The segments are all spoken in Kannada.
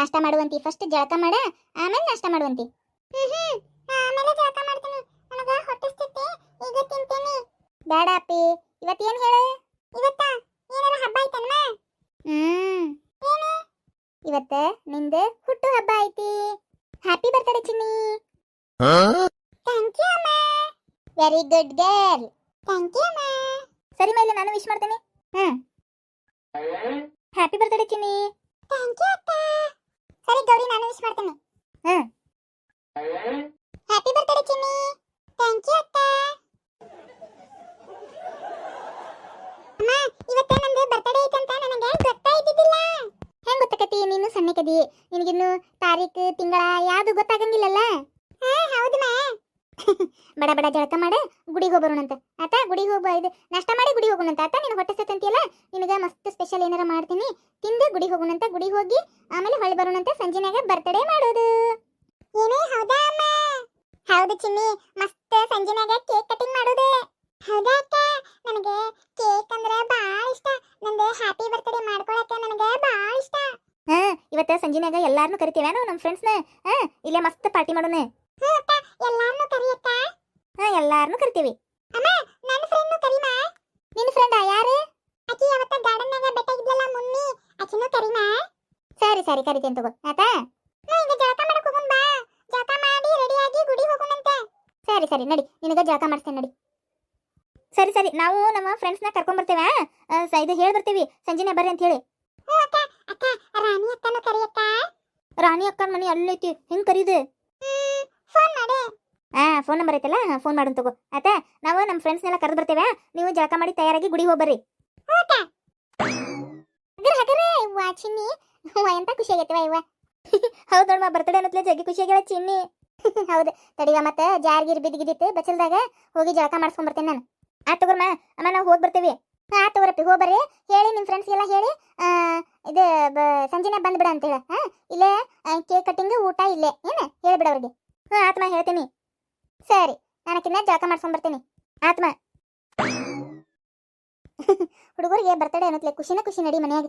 ನಾಷ್ಟ ಮಾಡುವಂತಿ. ಫಸ್ಟ್ ಜಳಕ ಮಾಡ ಆಮೇಲೆ ನಾಷ್ಟ ಮಾಡುವಂತಿ. ಹ್ಮ್ ಆಮೇಲೆ ಜಳಕ ಮಾಡ್ತೀನಿ. ನನಗ ಹೊಟ್ಟಿಸ್ತೈತಿ ಈಗ ತಿಂತೀನಿ. ಬೇಡ ಅಪ್ಪಿ ಇವತ್ತೇನ್ ಹೇಳು? ಇವತ್ತ? ಏನಾರ ಹಬ್ಬ ಐತನ್ಮ ಹ್ಮ್. ಏನು? ಇವತ್ತ ನಿಂದ ಹುಟ್ಟು ಹಬ್ಬ ಐತಿ. Happy birthday Chinni. Thank you ಅಮ್ಮ. Very good girl thank you ಅಮ್ಮ. ಸರಿ ಮೇಲೆ ನಾನು ವಿಶ್ ಮಾಡ್ತೇನೆ. ಹ್ಮ್. Happy birthday Chinni. Thank you ಅಕ್ಕ ಸರಿ ಗೌರಿ ನಾನು ವಿಶ್ ಮಾಡ್ತೇನೆ ಹ್ಮ್ happy birthday Chinni thank you ಅಕ್ಕ ಅಮ್ಮ ಇವತ್ತೇ ನಂದು ಬರ್ತ್ಡೇ ಐತಂತ ನನಗೆ ಗೊತ್ತಾ ಇದ್ದಿದ್ದಿಲ್ಲ ಹೆಂಗ್ ಗೊತ್ತಾಕತಿ ನೀನು ಸಣ್ಣಕದಿ ನಿನಗಿನ್ನು ತಾರೀಕು ತಿಂಗಳ ಯಾವುದು ಗೊತ್ತಾಗಂಗಿಲ್ಲಲ್ಲ ಹಾ ಹೌದು ಮಾ ಬಡ ಬಡ ಜಳಕ ಮಾಡ, ಗುಡಿಗೆ ಹೋಗ್ಬರೋಣಂತ. ಆತ, ಗುಡಿಗೆ ಹೋಗ ಇದು ನಾಷ್ಟ ಮಾಡಿ ಗುಡಿಗೆ ಹೋಗೋಣಂತ. ಆತ, ನೀನು ಹೊಟ್ಟೆ ಅಂತೀಯಲ್ಲ ನಿನಗೆ ಮಸ್ತ್ ಸ್ಪೆಷಲ್ ಏನಾರ ಮಾಡ್ತೀನಿ. ತಿಂದು ಗುಡಿಗೆ ಹೋಗೋಣಂತ. ಗುಡಿಗೆ ಹೋಗಿ ಆಮೇಲೆ ಹೊಳೆ ಬರೋಣಂತ. ಸಂಜೆನಾಗ ಬರ್ತಡೇ ಮಾಡೋದು. ಏನೇ ಹೌದಾ ಅಮ್ಮ? ಹೌದು ಚಿನ್ನಿ. ಮಸ್ತ್ ಸಂಜೆನಾಗ ಕೇಕ್ ಕಟಿಂಗ್ ಮಾಡೋದು. ಹೌದಾ ಅಕ್ಕ? ನನಗೆ ಕೇಕ್ ಅಂದ್ರೆ ಬಹಳ ಇಷ್ಟ. ನಂದು ಹ್ಯಾಪಿ ಬರ್ತ್ಡೇ ಮಾಡ್ಕೊಳಕ್ಕೆ ನನಗೆ ಬಹಳ ಇಷ್ಟ. ಹಾ, ಇವತ್ತ ಸಂಜೆನಾಗ ಎಲ್ಲಾರನು ಕರಿತೀವಿ ನಾವು ನಮ್ಮ ಫ್ರೆಂಡ್ಸ್ನ ಹಾ, ಇಲ್ಲೇ ಮಸ್ತ್ ಪಾರ್ಟಿ ಮಾಡೋಣ. ಎಲ್ಲಾರನು ಕರಿಯಕ್ಕ ಹಾ ಎಲ್ಲಾರ್ನು ಕರಿತೀವಿ. ಅಮ್ಮ ನನ್ನ ಫ್ರೆಂಡ್ನು ಕರಿಮಾ? ನಿನ್ನ ಫ್ರೆಂಡ್ ಯಾರು? ಆಕಿ ಅವತ್ತ ಗಾರ್ಡನ್ನಾಗ ಇದ್ಲಲ್ಲ ಮುನ್ನಿ ಆಕಿನು ಕರಿಮಾ? ಸರಿ ಸರಿ ಕರಿತೀನಿ ತಗೋ ಆತಾ ಈಗ ಜಳಕ ಮಾಡಕ್ ಹೋಗೋಣ ಬಾ. ಜಳಕ ಮಾಡಿ ರೆಡಿಯಾಗಿ ಗುಡಿ ಹೋಗೋಣಂತೆ. ಸರಿ ಸರಿ ನಡಿ ನಿನಗೆ ಜಳಕ ಮಾಡ್ತೇನೆ ನಡಿ. ಸರಿ ಸರಿ ನಾವು ನಮ್ಮ ಫ್ರೆಂಡ್ಸ್ನ ಕರ್ಕೊಂಡ್ ಬರ್ತೇವೆ ಇದು ಹೇಳಿ ಬರ್ತೀವಿ ಸಂಜೆನೆ ಬರ್ರಿ ಅಂತ ಹೇಳಿ. ಅಕ್ಕ ಅಕ್ಕ ರಾಣಿ ಅಕ್ಕನು ಕರಿಯಕ್ಕ ರಾಣಿ ಅಕ್ಕನ ಮನೆ ಅಲ್ಲೈತಿ ಹೆಂಗ್ ಕರೀದು? ಫೋನ್ ಮಾಡಿ. ಹಾ ಫೋನ್ ನಂಬರ್ ಐತಲ್ಲ? ಫೋನ್ ಮಾಡೋಣ ತಗೋ. ಆಯ್ತಾ ನಾವು ನಮ್ಮ ಫ್ರೆಂಡ್ಸ್ನೆಲ್ಲ ಕರೆದು ಬರ್ತೇವೆ? ನೀವು ಜಳಕ ಮಾಡಿ ತಯಾರಾಗಿ ಗುಡಿಗೆ ಹೋಗ್ಬರ್ರಿ. ಹಗರೇ ವಾ ಚಿನ್ನಿ. ವಾ ಎಂತ ಖುಷಿ ಆಗೈತೆ ಇವ ಹೌದು ನೋಡಮ್ಮ ಬರ್ತಡೇ ಅನ್ನತ್ಲೆ ಜಗ್ಗಿ ಖುಷಿ ಆಗ್ಯಾಳ ಚಿನ್ನಿ. ಹೌದು. ತಡಿಗ ಮತ್ತೆ ಜಾರ್ಗಿರ್ ಬಿದ್ದಿಗಿದ್ದಿತ್ತು ಬಚ್ಚಲ್ದಾಗ ಹೋಗಿ ಜಳಕ ಮಾಡಿಸ್ಕೊಂಡ್ ಬರ್ತೇನೆ ನಾನು. ಆ ತಗೋರ್ಮ ಅಮ್ಮ ನಾವು ಹೋಗಿ ಬರ್ತೀವಿ. ಆ ತಗೋರಪ್ಪಿ ಹೋಗ್ಬರ್ರಿ ಹೇಳಿ ನಿಮ್ಮ ಫ್ರೆಂಡ್ಸ್ಗೆಲ್ಲ ಹೇಳಿ ಇದು ಸಂಜೆನೆ ಬಂದ್ಬಿಡ ಅಂತೇಳ. ಹಾ ಇಲ್ಲೇ ಕೇಕ್ ಕಟ್ಟಿಂಗ್ ಊಟ ಇಲ್ಲೇ ಏನು? ಹೇಳ್ಬಿಡ ಅವ್ರಿಗೆ. ಆತ್ಮ, ಹೇಳ್ತೀನಿ. ಸರಿ ನಾನಕಿನ್ನ ಜಳಕ ಮಾಡ್ಸ್ಕೊಂಡ್ ಬರ್ತೀನಿ. ಆತ್ಮ. ಹುಡುಗರಿಗೆ ಬರ್ತಡೆ ಅನ್ನತ್ಲೆ, ಖುಷಿನ ಖುಷಿ ನಡಿ ಮನ್ಯಾಗ.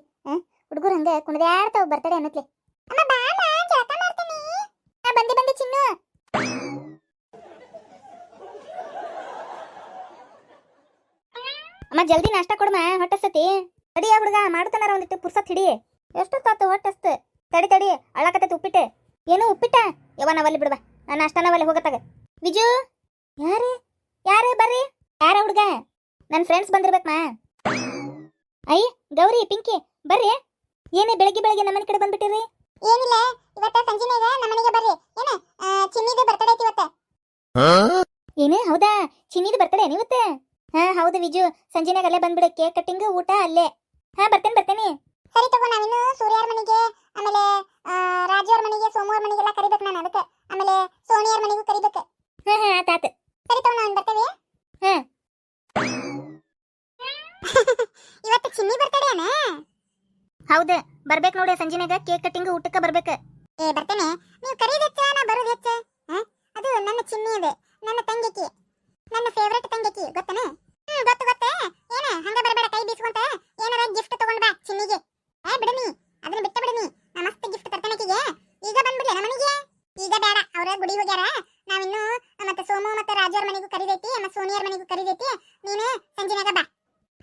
ಹುಡುಗರು ಹಂಗೆ ಕುಣದಾಡ್ತಾವ ಬರ್ತಡೆ ಅನ್ನತ್ಲೆ. ಬಂದಿ ಬಂದಿ, ಚಿನ್ನು. ಅಮ್ಮ, ಜಲ್ದಿ ನಾಷ್ಟ ಕೊಡಮ್ಮ ಹೊಟ್ಟಸ್ತತಿ ತಡಿಯ ಹುಡುಗ ಮಾಡ್ತಾನಾರ ಒಂದಿಟ್ಟು ಪುರ್ಸತ್ ಹಿಡಿ. ಎಷ್ಟೊತ್ತಾತು ಹೊಟ್ಟಸ್ತ ತಡಿ ತಡಿ, ಅಳಕತ್ತೈತಿ ಉಪ್ಪಿಟ್ಟು. ಏನು ಉಪ್ಪಿಟ್ಟ? ಯವ್ವ ನಾವಲ್ಲಿ ಬಿಡ್ಬಾ ನಾನು ಒಲೆ ಹೋಗತ್ತಾಗ. ವಿಜು ಯಾರೇ ಯಾರೇ ಬರ್ರಿ. ಯಾರ ಹುಡುಗ? ನನ್ನ ಫ್ರೆಂಡ್ಸ್ ಬಂದಿರ್ಬೇಕಮ್ಮ ಅಯ್ಯ ಗೌರಿ ಪಿಂಕಿ ಬರ್ರಿ. ಏನೇ ಬೆಳಗ್ಗೆ ಬೆಳಗ್ಗೆ ನಮ್ಮನೆ ಕಡೆ ಬಂದ್ಬಿಟ್ಟಿರಿ? ಏನಿಲ್ಲ ಇವತ್ತ ಸಂಜೆನಾಗ ನಮ್ಮನೆಗೆ ಬರ್ರಿ. ಏನ ಚಿನ್ನಿದು ಬರ್ತಡೇ ಐತಿ ಇವತ್ತ? ಏನೇ ಹೌದಾ? ಚಿನ್ನಿದು ಬರ್ತಡೇ ನೀವತ್ತ ಹಾ ಹೌದು ವಿಜು ಸಂಜೆನಾಗ ಅಲ್ಲೇ ಬಂದ್ಬಿಡೆ ಕೇಕ್ ಕಟ್ಟಿಂಗ್ ಊಟ ಅಲ್ಲೇ. ಹಾ ಬರ್ತೇನೆ ಬರ್ತೇನೆ. ಸರಿ ತಗೋ ನಾವಿನ್ನು ಸೂರ್ಯಾರ ಮನೆಗೆ ಆಮೇಲೆ ರಾಜು ಅವ್ರ ಮನೆಗೆ ಸೋಮು ಅವ್ರ ಮನೆಗೆಲ್ಲ ಕರಿಬೇಕು ನಾನು ಅದಕ್ಕೆ. ಆಮೇಲೆ ಮನೆಗೂ ಕರಿಬೇಕು. ಹಾ ಹಾ ಆತ ಆತ. ಸರಿ ತಗೋ ನಾನು ಬರ್ತೇವೆ. ಹಾ ಇವತ್ತು ಚಿನ್ನಿ ಬರ್ತಡೇನ ಹೌದು ಬರ್ಬೇಕು ನೋಡಿ ಸಂಜಿನಾಗ ಕೇಕ್ ಕಟ್ಟಿಂಗ್ ಊಟಕ್ಕೆ ಬರ್ಬೇಕು. ಏ ಬರ್ತೇನೆ. ನೀವು ಕರೀದ್ ಹೆಚ್ಚ ನಾ ಬರೋದು ಹೆಚ್ಚ ಹಾ? ಅದು ನನ್ನ ಚಿನ್ನಿ ಅದು ನನ್ನ ತಂಗಿಕಿ ನನ್ನ ಫೇವ್ರೆಟ್ ತಂಗಿಕಿ ಗೊತ್ತನ ಹ್ಮ್ ಗೊತ್ತು ಗೊತ್ತ ಏನ ಹಂಗ ಬರಬೇಡ ಕೈ ಬೀಸ್ಕೊಂತ ಏನಾರ ಗಿಫ್ಟ್ ತಗೊಂಡ್ ಬಾ ಚಿನ್ನಿಗೆ ಏ ಬಿಡನಿ ಅದನ್ನ ಬಿಟ್ಟ ಬಿಡನಿ ನಾ ಮಸ್ತ್ ಗಿಫ್ಟ್ ತರ್ತೇನೆ ಆಕಿಗೆ ಈಗ ಬಂದ್ಬಿಡ್ಲಿ ನಮ್ಮ ಮನೆಗೆ ಈಗ ಬೇಡ ಅವ್ರ ಗುಡಿ ಹೋಗ್ಯಾರ? ನಾವಿನ್ನು ಮತ್ತೆ ಸೋಮು ಮತ್ತೆ ರಾಜವ್ರ ಮನೆಗೂ ಕರಿದೈತಿ ಮತ್ತೆ ಸೋನಿಯರ್ ಮನೆಗೂ ಕರಿದೈತಿ. ನೀನು ಸಂಜಿನಾಗ ಬಾ.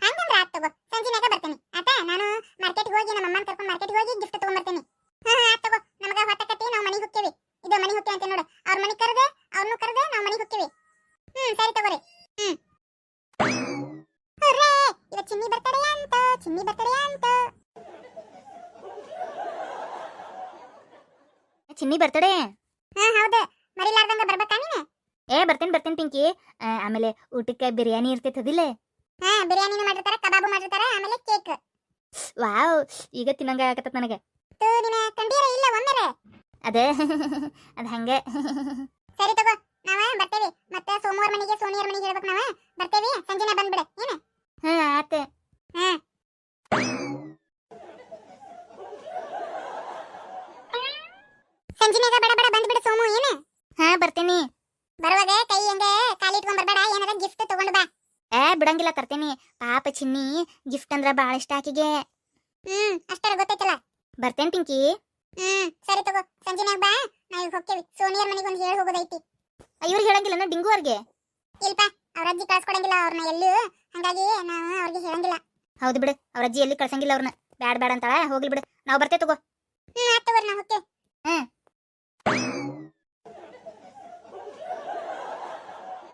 ಹಂಗಂದ್ರ ಆತ್ ತಗೋ. ಸಂಜಿನಾಗ ಬರ್ತೇನೆ. ಆತಾ? ನಾನು ಮಾರ್ಕೆಟ್ಗೆ ಹೋಗಿ ನಮ್ಮ ಅಮ್ಮನ ಕರ್ಕೊಂಡು ಮಾರ್ಕೆಟ್ಗೆ ಹೋಗಿ ಗಿಫ್ಟ್ ತಗೊಂಡ್ ಬರ್ತೇನೆ ಹಾ, ಆತ್ ತಗೋ. ನಮಗ ಹೊತ್ತಕತಿ ನಾವು ಮನೆಗೆ ಹೋಗ್ತೇವೆ ಇದು ಮನೆಗೆ ಹೋಗ್ತೇವೆ ಅಂತ ನೋಡು. ಅವ್ರ ಮನೆ ಕರೆದೆ ಅವ್ರನ್ನು ಕರೆದೆ, ನಾವು ಮನೆಗೆ ಹೋಗ್ತೇವೆ ಹ್ಮ್, ಸರಿ ತಗೋರಿ. ಹ್ಮ್. ಹುರ್ರೇ! ಚಿನ್ನಿ ಬರ್ತಡೆ ಅಂತ, ಚಿನ್ನಿ ಬರ್ತಾರೆ ಅಂತ. ಚಿನ್ನಿ ಬರ್ತಡೇ? ಹಾ ಹೌದು. ಮರಿಲಾರ್ದಂಗ ಬರ್ಬೇಕಾ ನೀನು? ಏ ಬರ್ತೀನಿ ಬರ್ತೀನಿ ಪಿಂಕಿ. ಆ, ಆಮೇಲೆ ಊಟಕ್ಕೆ ಬಿರಿಯಾನಿ ಇರ್ತೈತೆ ಅದಿಲ್ಲ? ಹಾ ಬಿರಿಯಾನಿನೂ ಮಾಡಿರ್ತಾರ ಕಬಾಬು ಮಾಡಿರ್ತಾರ ಆಮೇಲೆ ಕೇಕ್. ವಾವ್ ಈಗ ತಿನ್ನಂಗ ಆಗತ್ತ ನನಗೆ. ನಿನ ಕಂಡೀರ ಇಲ್ಲ ಒಮ್ಮೆರೆ ಅದೇ ಅದ ಹಂಗೆ. ಸರಿ ತಗೋ ನಾವ ಬರ್ತೇವಿ. ಮತ್ತೆ ಸೋಮವಾರ ಮನೆಗೆ ಸೋನಿಯರ್ ಮನೆಗೆ ಹೇಳ್ಬೇಕು ನಾವ. ಬರ್ತೇವಿ ಸಂಜೆನೆ ಬಂದ್ಬಿಡ ಏನ? ಹಾ ಆತೆ ಹಾ ಸಂಜೆನಾಗ ಬಡ ಬಡ ಬಂದ್ಬಿಡು ಸೋಮು ಏನ ಹಾ ಬರ್ತೀನಿ ಬರುವಾಗ ಕೈ ಕಾಲಿ ಕಾಲಿಟ್ಕೊಂಡ್ ಬರ್ಬೇಡ ಏನಾರ ಗಿಫ್ಟ್ ತಗೊಂಡು ಬಾ. ಏ ಬಿಡಂಗಿಲ್ಲ ತರ್ತೀನಿ ಪಾಪ ಚಿನ್ನಿ ಗಿಫ್ಟ್ ಅಂದ್ರ ಬಾಳ ಇಷ್ಟ ಆಕಿಗೆ. ಹ್ಮ್ ಅಷ್ಟರ ಗೊತ್ತೈತಲ್ಲ. ಬರ್ತೇನ್ ಪಿಂಕಿ. ಹ್ಮ್ ಸರಿ ತಗೋ ಸಂಜೆನಾಗ ಬಾ ನಾವ್ ಹೋಗ್ತೇವಿ. ಸೋನಿಯರ್ ಮನೆಗೆ ಒಂದು ಹೇಳಿ ಹೋಗೋದೈತಿ. ಇವ್ರಿಗೆ ಹೇಳಂಗಿಲ್ಲ ಡಿಂಗು ಅವ್ರಿಗೆ? ಇಲ್ಪ ಅವ್ರ ಅಜ್ಜಿ ಕಳ್ಸ್ಕೊಡಂಗಿಲ್ಲ ಅವ್ರನ್ನ ಎಲ್ಲೂ. ಹಂಗಾಗಿ ನಾವು ಅವ್ರಿಗೆ ಹೇಳಂಗಿಲ್ಲ. ಹೌದು ಬಿಡು ಅವ್ರ ಅಜ್ಜಿ ಎಲ್ಲಿ ಕಳ್ಸಂಗಿಲ್ಲ ಅವ್ರನ್ನ ಬ್ಯಾಡ್ ಬ್ಯಾಡ ಅಂತಾಳ ಹೋಗ್ಲಿ ಬಿಡು. ನಾವು ಬರ್ತೇ ತಗೋ. ಹ್ಮ್ ಆತ್ ತಗೋರಿ ನಾ ಹೋಗ್ತೇವೆ. ಹ್ಮ್.